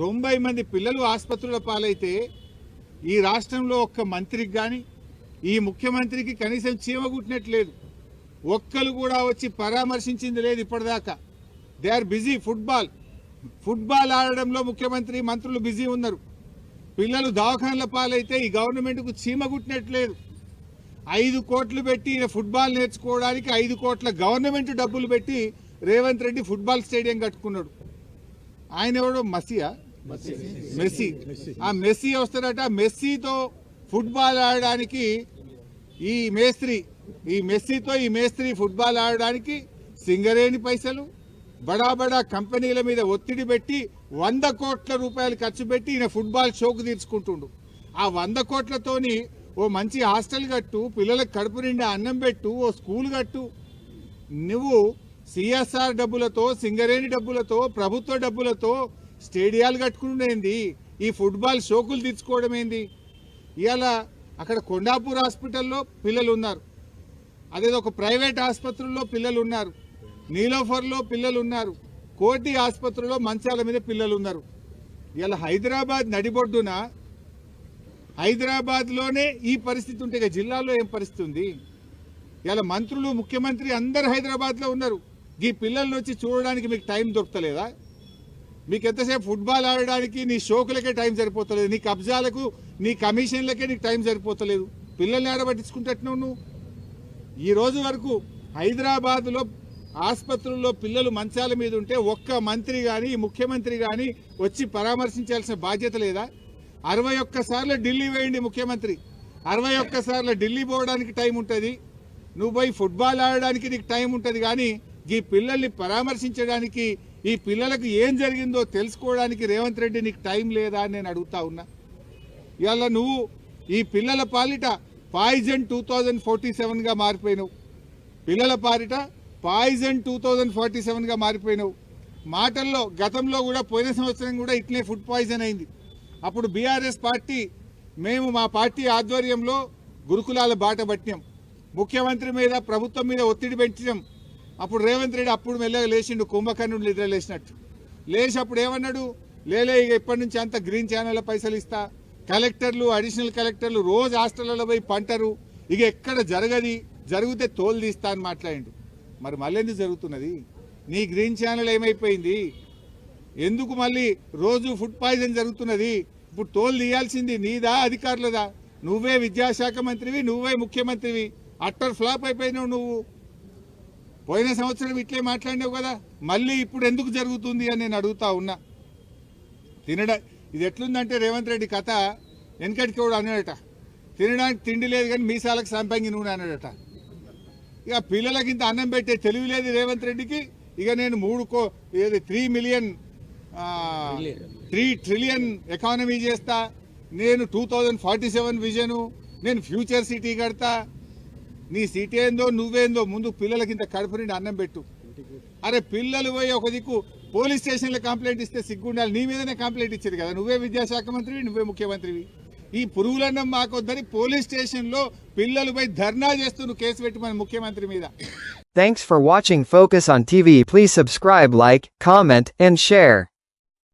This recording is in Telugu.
తొంభై మంది పిల్లలు ఆసుపత్రుల పాలైతే ఈ రాష్ట్రంలో ఒక్క మంత్రికి కానీ ఈ ముఖ్యమంత్రికి కనీసం చీమ కుట్టినట్లేదు. ఒక్కరు కూడా వచ్చి పరామర్శించింది లేదు ఇప్పటిదాకా. They are busy football. Football ఆడడంలో ముఖ్యమంత్రి మంత్రులు బిజీ ఉన్నారు. పిల్లలు దవాఖాన్ల పాలైతే ఈ గవర్నమెంట్కు చీమ కుట్టినట్లేదు. ఐదు కోట్లు పెట్టి ఈయన ఫుట్బాల్ నేర్చుకోవడానికి ఐదు కోట్ల గవర్నమెంట్ డబ్బులు పెట్టి రేవంత్ రెడ్డి ఫుట్బాల్ స్టేడియం కట్టుకున్నాడు. ఆయన ఎవడు? మసియా మెస్సీ. ఆ మెస్సీ వస్తాడట. మెస్సీతో ఫుట్బాల్ ఆడడానికి ఈ మేస్త్రి ఈ మెస్సీతో ఈ మేస్త్రి ఫుట్బాల్ ఆడడానికి సింగరేణి పైసలు బడా బడా కంపెనీల మీద ఒత్తిడి పెట్టి వంద కోట్ల రూపాయలు ఖర్చు పెట్టి ఈయన ఫుట్బాల్ షోకు తీర్చుకుంటుండు. ఆ వంద కోట్లతోని ఓ మంచి హాస్టల్ కట్టు పిల్లలకు కడుపు నిండా అన్నం పెట్టు ఓ స్కూల్ కట్టు. నువ్వు సిఎస్ఆర్ డబ్బులతో సింగరేణి డబ్బులతో ప్రభుత్వ డబ్బులతో స్టేడియాలు కట్టుకునేంది ఈ ఫుట్బాల్ షోకులు తీర్చుకోవడం ఏంది? ఇవాళ అక్కడ కొండాపూర్ హాస్పిటల్లో పిల్లలు ఉన్నారు అదేదో ఒక ప్రైవేట్ ఆసుపత్రుల్లో పిల్లలు ఉన్నారు నీలోఫర్లో పిల్లలు ఉన్నారు కోటి ఆసుపత్రిలో మంచాల మీద పిల్లలు ఉన్నారు ఇలా హైదరాబాద్ నడిబొడ్డున హైదరాబాద్లోనే ఈ పరిస్థితి ఉంటే ఇక జిల్లాలో ఏం పరిస్థితి ఉంది? ఇలా మంత్రులు ముఖ్యమంత్రి అందరు హైదరాబాద్లో ఉన్నారు. ఈ పిల్లల్ని వచ్చి చూడడానికి మీకు టైం దొరకలేదా మీకు ఎంతసేపు ఫుట్బాల్ ఆడడానికి నీ షోకులకే టైం సరిపోతలేదు నీ కబ్జాలకు నీ కమిషన్లకే నీకు టైం సరిపోతలేదు. పిల్లల్ని ఆడబట్టించుకుంటున్నావు నువ్వు? ఈ రోజు వరకు హైదరాబాద్లో ఆసుపత్రుల్లో పిల్లలు మంచాల మీద ఉంటే ఒక్క మంత్రి కానీ ముఖ్యమంత్రి కానీ వచ్చి పరామర్శించాల్సిన బాధ్యత లేదా? అరవై ఒక్కసార్లు ఢిల్లీ వేయండి ముఖ్యమంత్రి. అరవై ఒక్కసార్లు ఢిల్లీ పోవడానికి టైం ఉంటుంది. నువ్వు పోయి ఫుట్బాల్ ఆడడానికి నీకు టైం ఉంటుంది కానీ ఈ పిల్లల్ని పరామర్శించడానికి ఈ పిల్లలకు ఏం జరిగిందో తెలుసుకోవడానికి రేవంత్ రెడ్డి నీకు టైం లేదా అని నేను అడుగుతా ఉన్నా. ఇవాళ నువ్వు ఈ పిల్లల పాలిట పాయిజన్ టూ థౌజండ్ ఫార్టీ సెవెన్గా మారిపోయినావు. పిల్లల పాలిట పాయిజన్ టూ థౌజండ్ ఫార్టీ సెవెన్గా మారిపోయినావు. మాటల్లో గతంలో కూడా పోయిన సంవత్సరం కూడా ఇట్లే ఫుడ్ పాయిజన్ అయింది. అప్పుడు బీఆర్ఎస్ పార్టీ మేము మా పార్టీ ఆధ్వర్యంలో గురుకులాల బాట పట్టినాం. ముఖ్యమంత్రి మీద ప్రభుత్వం మీద ఒత్తిడి పెంచినాం. అప్పుడు రేవంత్ రెడ్డి అప్పుడు మెల్లగా లేచిండు కుంభకర్ణుడు నిద్ర లేచినట్టు. లేచి అప్పుడు ఏమన్నాడు? లేలే ఇక ఇప్పటి నుంచి అంత గ్రీన్ ఛానల్ పైసలు ఇస్తా. కలెక్టర్లు అడిషనల్ కలెక్టర్లు రోజు హాస్టళ్ళలో పోయి పంటరు. ఇక ఎక్కడ జరగది? జరిగితే తోలు తీస్తా అని మాట్లాడిండు. మరి మళ్ళీ ఎందుకు జరుగుతున్నది? నీ గ్రీన్ ఛానల్ ఏమైపోయింది? ఎందుకు మళ్ళీ రోజు ఫుడ్ పాయిజన్ జరుగుతున్నది? ఇప్పుడు తోలు తీయాల్సింది నీదా అధికారులదా? నువ్వే విద్యాశాఖ మంత్రివి నువ్వే ముఖ్యమంత్రివి. అట్టర్ ఫ్లాప్ అయిపోయినావు నువ్వు. పోయిన సంవత్సరం ఇట్లే మాట్లాడినావు కదా మళ్ళీ ఇప్పుడు ఎందుకు జరుగుతుంది అని నేను అడుగుతా ఉన్నా. తినడా ఇది ఎట్లుందంటే రేవంత్ రెడ్డి కథ వెనకటికి కూడా అన్నాడట తినడానికి తిండి లేదు కానీ మీసాలకు సంపంగి నూనె అన్నాడట. ఇక పిల్లలకి ఇంత అన్నం పెట్టే తెలివి లేదు రేవంత్ రెడ్డికి ఇక నేను మూడు కో ఏది three million three trillion economy చేస్తా నేను two thousand forty seven vision నేను ఫ్యూచర్ సిటీ కడతా నీ సిటీ ఏందో నువ్వేందో ముందు పిల్లలకి ఇంత కడుపు నిండి అన్నం పెట్టు. అరే పిల్లలు పోయి ఒక దిక్కు పోలీస్ స్టేషన్లో కంప్లైంట్ ఇస్తే సిగ్గుండాలి. నీ మీదనే కంప్లైంట్ ఇచ్చేది కదా. నువ్వే విద్యాశాఖ మంత్రివి నువ్వే ముఖ్యమంత్రివి. ఈ పురుగులన్నం మాకొద్దని పోలీస్ స్టేషన్లో పిల్లలు పోయి ధర్నా చేస్తూ నువ్వు కేసు పెట్టమని ముఖ్యమంత్రి మీద. Thanks for watching focus on TV please subscribe like comment and share